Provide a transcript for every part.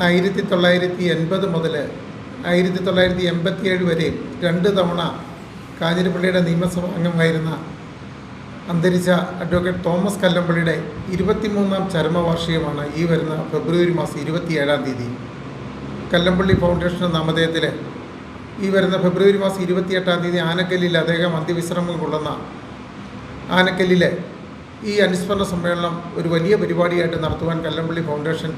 ആയിരത്തി തൊള്ളായിരത്തി എൺപത് മുതൽ ആയിരത്തി തൊള്ളായിരത്തി എൺപത്തിയേഴ് വരെയും രണ്ട് തവണ കാഞ്ഞിരപ്പള്ളിയുടെ നിയമസഭ അംഗമായിരുന്ന അന്തരിച്ച അഡ്വക്കേറ്റ് തോമസ് കല്ലമ്പള്ളിയുടെ ഇരുപത്തിമൂന്നാം ചരമവാർഷികമാണ് ഈ വരുന്ന ഫെബ്രുവരി മാസം ഇരുപത്തിയേഴാം തീയതി. കല്ലമ്പള്ളി ഫൗണ്ടേഷൻ നാമധേയത്തിൽ ഈ വരുന്ന ഫെബ്രുവരി മാസം ഇരുപത്തിയെട്ടാം തീയതി ആനക്കല്ലിൽ അദ്ദേഹം അന്ത്യവിശ്രമം കൊള്ളുന്ന ആനക്കല്ലിലെ ഈ അനുസ്മരണ സമ്മേളനം ഒരു വലിയ പരിപാടിയായിട്ട് നടത്തുവാൻ കല്ലമ്പള്ളി ഫൗണ്ടേഷൻ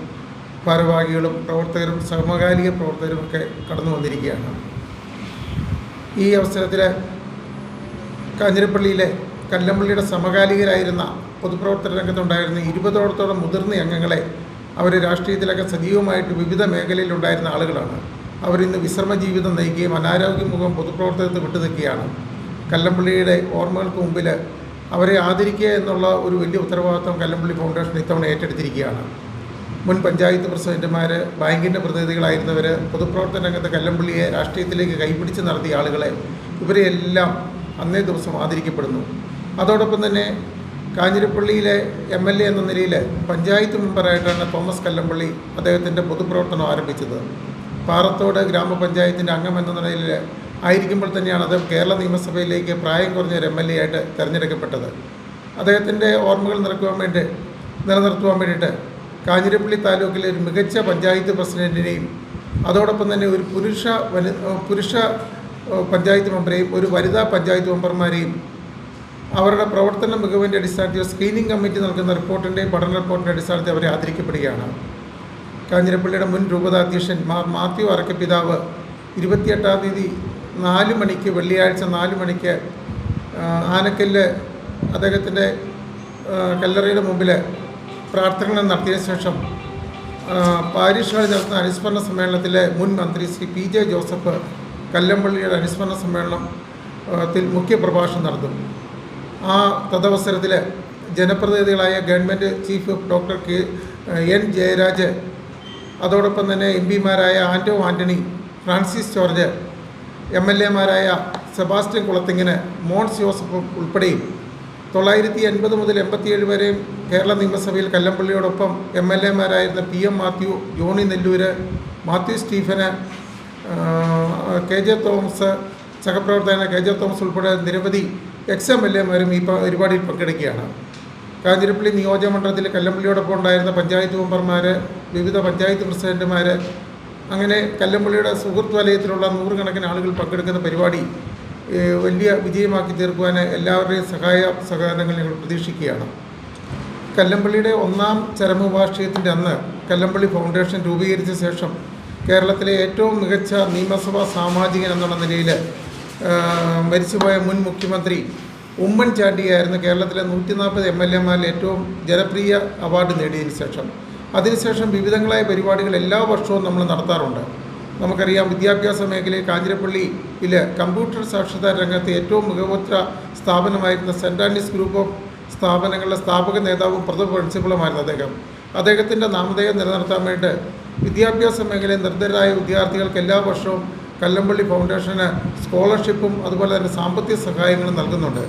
ഭാരവാഹികളും പ്രവർത്തകരും സമകാലിക പ്രവർത്തകരുമൊക്കെ കടന്നു വന്നിരിക്കുകയാണ്. ഈ അവസരത്തിൽ കാഞ്ഞിരപ്പള്ളിയിലെ കല്ലമ്പള്ളിയുടെ സമകാലികരായിരുന്ന പൊതുപ്രവർത്തന രംഗത്തുണ്ടായിരുന്ന ഇരുപതോളത്തോളം മുതിർന്ന അംഗങ്ങളെ അവർ രാഷ്ട്രീയത്തിലൊക്കെ സജീവമായിട്ട് വിവിധ മേഖലയിലുണ്ടായിരുന്ന ആളുകളാണ്. അവരിന്ന് വിശ്രമ ജീവിതം നയിക്കുകയും അനാരോഗ്യമുഖം പൊതുപ്രവർത്തനത്തിൽ വിട്ടു നിൽക്കുകയാണ് കല്ലമ്പള്ളിയുടെ ഓർമ്മകൾക്ക് മുമ്പിൽ അവരെ ആദരിക്കുക എന്നുള്ള ഒരു വലിയ ഉത്തരവാദിത്വം കല്ലമ്പള്ളി ഫൗണ്ടേഷൻ ഇത്തവണ ഏറ്റെടുത്തിരിക്കുകയാണ്. മുൻ പഞ്ചായത്ത് പ്രസിഡന്റുമാർ ബാങ്കിന്റെ പ്രതിനിധികളായിരുന്നവർ പൊതുപ്രവർത്തന രംഗത്തെ കല്ലമ്പള്ളിയെ രാഷ്ട്രീയത്തിലേക്ക് കൈപിടിച്ച് നടത്തിയ ആളുകളെ ഇവരെയെല്ലാം അന്നേ ദിവസം ആദരിക്കപ്പെടുന്നു. അതോടൊപ്പം തന്നെ കാഞ്ഞിരപ്പള്ളിയിലെ എം എൽ എ എന്ന നിലയിൽ പഞ്ചായത്ത് മെമ്പറായിട്ടാണ് തോമസ് കല്ലമ്പള്ളി അദ്ദേഹത്തിന്റെ പൊതുപ്രവർത്തനം ആരംഭിച്ചത്. പാറത്തോട് ഗ്രാമപഞ്ചായത്തിന്റെ അംഗം എന്ന നിലയിൽ ആയിരിക്കുമ്പോൾ തന്നെയാണ് അദ്ദേഹം കേരള നിയമസഭയിലേക്ക് പ്രായം കുറഞ്ഞ ഒരു എം എൽ എ ആയിട്ട് തിരഞ്ഞെടുക്കപ്പെട്ടത്. അദ്ദേഹത്തിന്റെ ഓർമ്മകൾ നിറക്കുവാൻ വേണ്ടി നിലനിർത്തുവാൻ വേണ്ടിയിട്ട് കാഞ്ഞിരപ്പള്ളി താലൂക്കിലെ ഒരു മികച്ച പഞ്ചായത്ത് പ്രസിഡന്റിനെയും അതോടൊപ്പം തന്നെ ഒരു പുരുഷ വനി പുരുഷ പഞ്ചായത്ത് മെമ്പറെയും ഒരു വനിതാ പഞ്ചായത്ത് മെമ്പർമാരെയും അവരുടെ പ്രവർത്തന മികവിന്റെ അടിസ്ഥാനത്തിൽ സ്ക്രീനിംഗ് കമ്മിറ്റി നൽകുന്ന റിപ്പോർട്ടിന്റെയും പഠന റിപ്പോർട്ടിന്റെ അടിസ്ഥാനത്തിൽ അവരെ ആദരിക്കപ്പെടുകയാണ്. കാഞ്ഞിരപ്പള്ളിയുടെ മുൻ രൂപതാധ്യക്ഷൻ മാർ മാത്യു അറക്കപ്പിതാവ് ഇരുപത്തിയെട്ടാം തീയതി നാല് മണിക്ക് വെള്ളിയാഴ്ച നാല് മണിക്ക് ആനക്കല്ല് അദ്ദേഹത്തിന്റെ കല്ലറയുടെ മുമ്പിൽ പ്രാർത്ഥനകൾ നടത്തിയതിനു ശേഷം പാരീഷുകളിൽ നടത്തുന്ന അനുസ്മരണ സമ്മേളനത്തിലെ മുൻ മന്ത്രി ശ്രീ പി ജെ ജോസഫ് കല്ലമ്പള്ളിയുടെ അനുസ്മരണ സമ്മേളനത്തിൽ മുഖ്യ പ്രഭാഷണം നടത്തും ആ തദവസരത്തിൽ ജനപ്രതിനിധികളായ government chief doctor K N Jayaraj അതോടൊപ്പം തന്നെ എം പിമാരായ ആന്റോ ആന്റണി ഫ്രാൻസിസ് ജോർജ് എം എൽ എമാരായ സെബാസ്റ്റ്യൻ കുളത്തിങ്ങിന് മോൺസ് ജോസഫ് ഉൾപ്പെടെയും തൊള്ളായിരത്തി എൺപത് മുതൽ എൺപത്തിയേഴ് വരെയും കേരള നിയമസഭയിൽ കല്ലമ്പള്ളിയോടൊപ്പം എം എൽ എമാരായിരുന്ന P M Mathew Johnny Nellore Mathew സ്റ്റീഫന് കെ ജെ തോമസ് സഹപ്രവർത്തകന് കെ ജെ തോമസ് ഉൾപ്പെടെ നിരവധി എക്സ് എം എൽ എമാരും ഈ പരിപാടിയിൽ പങ്കെടുക്കുകയാണ്. കാഞ്ഞിരപ്പള്ളി നിയോജകമണ്ഡലത്തിൽ കല്ലമ്പള്ളിയോടൊപ്പം ഉണ്ടായിരുന്ന പഞ്ചായത്ത് മെമ്പർമാർ വിവിധ പഞ്ചായത്ത് പ്രസിഡന്റുമാർ അങ്ങനെ കല്ലമ്പള്ളിയുടെ സുഹൃത്ത് വലയത്തിലുള്ള നൂറുകണക്കിന് ആളുകൾ പങ്കെടുക്കുന്ന പരിപാടി വലിയ വിജയമാക്കി തീർക്കുവാൻ എല്ലാവരുടെയും സഹായ സഹകരണങ്ങൾ ഞങ്ങൾ പ്രതീക്ഷിക്കുകയാണ്. കല്ലമ്പള്ളിയുടെ ഒന്നാം ചരമവാർഷികത്തിന്റെ അന്ന് കല്ലമ്പള്ളി ഫൗണ്ടേഷൻ രൂപീകരിച്ച ശേഷം കേരളത്തിലെ ഏറ്റവും മികച്ച നിയമസഭാ സാമാജികൻ എന്നുള്ള നിലയിൽ മരിച്ചുപോയ മുൻ മുഖ്യമന്ത്രി ഉമ്മൻചാണ്ടിയായിരുന്നു കേരളത്തിലെ നൂറ്റി നാൽപ്പത് എം എൽ എമാരിൽ ഏറ്റവും ജനപ്രിയ അവാർഡ് നേടിയതിന് ശേഷം. അതിനുശേഷം വിവിധങ്ങളായ പരിപാടികൾ എല്ലാ വർഷവും നമ്മൾ നടത്താറുണ്ട്. നമുക്കറിയാം വിദ്യാഭ്യാസ മേഖലയിൽ കാഞ്ഞിരപ്പള്ളിയിൽ കമ്പ്യൂട്ടർ സാക്ഷരതാ രംഗത്ത് ഏറ്റവും മികവുറ്റ സ്ഥാപനമായിരുന്ന സെന്റ് ആൻഡീസ് ഗ്രൂപ്പ് ഓഫ് സ്ഥാപനങ്ങളുടെ സ്ഥാപക നേതാവും പ്രഥമ പ്രിൻസിപ്പളുമായിരുന്നു അദ്ദേഹം. അദ്ദേഹത്തിന്റെ നാമധേയം നിലനിർത്താൻ വേണ്ടി വിദ്യാഭ്യാസ മേഖലയിൽ നിർദ്ധരായ വിദ്യാർത്ഥികൾക്ക് എല്ലാ വർഷവും കല്ലമ്പള്ളി ഫൗണ്ടേഷന് സ്കോളർഷിപ്പും അതുപോലെ തന്നെ സാമ്പത്തിക സഹായങ്ങളും നൽകുന്നുണ്ട്.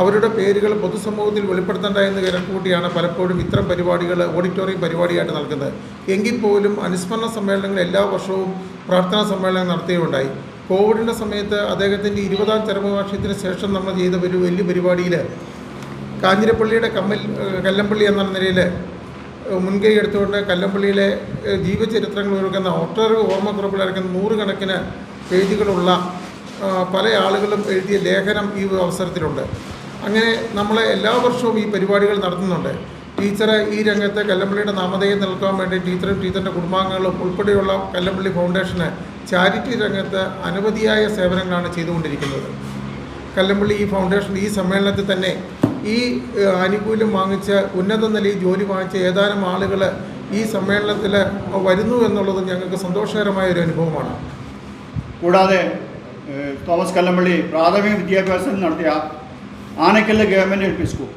അവരുടെ പേരുകൾ പൊതുസമൂഹത്തിൽ വെളിപ്പെടുത്തേണ്ട എന്ന് പലപ്പോഴും ഇത്തരം പരിപാടികൾ ഓഡിറ്റോറിയം പരിപാടിയായിട്ട് നൽകുന്നത്. എങ്കിൽ പോലും അനുസ്മരണ സമ്മേളനങ്ങൾ എല്ലാ വർഷവും പ്രാർത്ഥനാ സമ്മേളനം നടത്തുകയുണ്ടായി. കോവിഡിന്റെ സമയത്ത് അദ്ദേഹത്തിന്റെ ഇരുപതാം ചരമവാർഷികത്തിന് ശേഷം നമ്മൾ ചെയ്ത ഒരു വലിയ പരിപാടിയിൽ കാഞ്ഞിരപ്പള്ളിയുടെ കമ്മൽ കല്ലമ്പള്ളി എന്ന നിലയിൽ മുൻകൈ എടുത്തുകൊണ്ട് കല്ലമ്പള്ളിയിലെ ജീവചരിത്രങ്ങൾ ഒരുക്കുന്ന ഒട്ടേറെ ഓർമ്മക്കുറിപ്പിൽ ഇറക്കുന്ന നൂറുകണക്കിന് പേജുകളുള്ള പല ആളുകളും എഴുതിയ ലേഖനം ഈ അവസരത്തിലുണ്ട്. അങ്ങനെ നമ്മൾ എല്ലാ വർഷവും ഈ പരിപാടികൾ നടത്തുന്നുണ്ട്. ടീച്ചറെ ഈ രംഗത്ത് കല്ലമ്പള്ളിയുടെ നാമധേയം നൽകാൻ വേണ്ടി ടീച്ചറും ടീച്ചറിന്റെ കുടുംബാംഗങ്ങളും ഉൾപ്പെടെയുള്ള കല്ലമ്പള്ളി ഫൗണ്ടേഷന് ചാരിറ്റി രംഗത്ത് അനവധിയായ സേവനങ്ങളാണ് ചെയ്തുകൊണ്ടിരിക്കുന്നത്. കല്ലമ്പള്ളി ഈ ഫൗണ്ടേഷൻ ഈ സമ്മേളനത്തിൽ തന്നെ ഈ ആനുകൂല്യം വാങ്ങിച്ച ഉന്നത നിലയിൽ ജോലി വാങ്ങിച്ച ഏതാനും ആളുകൾ ഈ സമ്മേളനത്തിൽ വരുന്നു എന്നുള്ളത് ഞങ്ങൾക്ക് സന്തോഷകരമായ ഒരു അനുഭവമാണ്. കൂടാതെ തോമസ് കല്ലമ്പള്ളി പ്രാഥമിക വിദ്യാഭ്യാസം നടത്തിയ Anakkallu government L P school.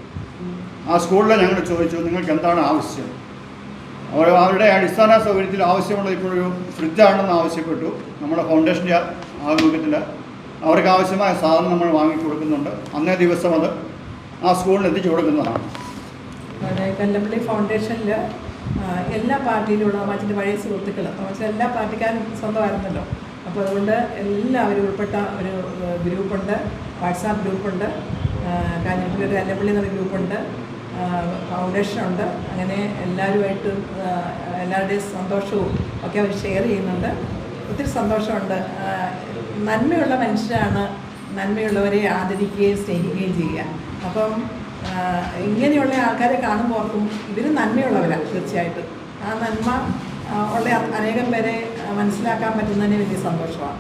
ആ സ്കൂളിൽ ഞങ്ങൾ ചോദിച്ചു നിങ്ങൾക്ക് എന്താണ് ആവശ്യം? അവർ അവരുടെ അടിസ്ഥാന സൗകര്യത്തിൽ ആവശ്യമുള്ള ഇപ്പോഴൊരു ഫ്രിഡ്ജാണെന്ന് ആവശ്യപ്പെട്ടു നമ്മുടെ ഫൗണ്ടേഷന്റെ ആഭിമുഖ്യത്തിൽ അവർക്ക് ആവശ്യമായ സാധനം നമ്മൾ വാങ്ങിക്കൊടുക്കുന്നുണ്ട്. അന്നേ ദിവസം അത് ആ സ്കൂളിൽ എത്തിച്ചു കൊടുക്കുന്നതാണ്. കല്ലപ്പള്ളി ഫൗണ്ടേഷനിൽ എല്ലാ പാർട്ടിയിലുള്ള അമ്മാച്ചിന്റെ പഴയ സുഹൃത്തുക്കൾ അമ്മാച്ച എല്ലാ പാർട്ടിക്കാരും സ്വന്തമായിരുന്നല്ലോ. അപ്പോൾ അതുകൊണ്ട് എല്ലാവരും ഉൾപ്പെട്ട ഒരു ഗ്രൂപ്പുണ്ട്. വാട്സാപ്പ് ഗ്രൂപ്പുണ്ട്. കാഞ്ഞിരപ്പള്ളി ഒരു കല്ലപ്പള്ളി എന്നൊരു ഗ്രൂപ്പുണ്ട്. ഫൗണ്ടേഷനുണ്ട്. അങ്ങനെ എല്ലാവരുമായിട്ട് എല്ലാവരുടെയും സന്തോഷവും ഒക്കെ അവർ ഷെയർ ചെയ്യുന്നുണ്ട്. ഒത്തിരി സന്തോഷമുണ്ട്. നന്മയുള്ള മനുഷ്യരാണ് നന്മയുള്ളവരെ ആദരിക്കുകയും സ്നേഹിക്കുകയും ചെയ്യുക. അപ്പം ഇങ്ങനെയുള്ള ആൾക്കാരെ കാണുമ്പോൾ ഓർക്കും ഇവർ നന്മയുള്ളവരാണ് തീർച്ചയായിട്ടും. ആ നന്മ ഉള്ള അനേകം പേരെ മനസ്സിലാക്കാൻ പറ്റുന്നതിന് വലിയ സന്തോഷമാണ്.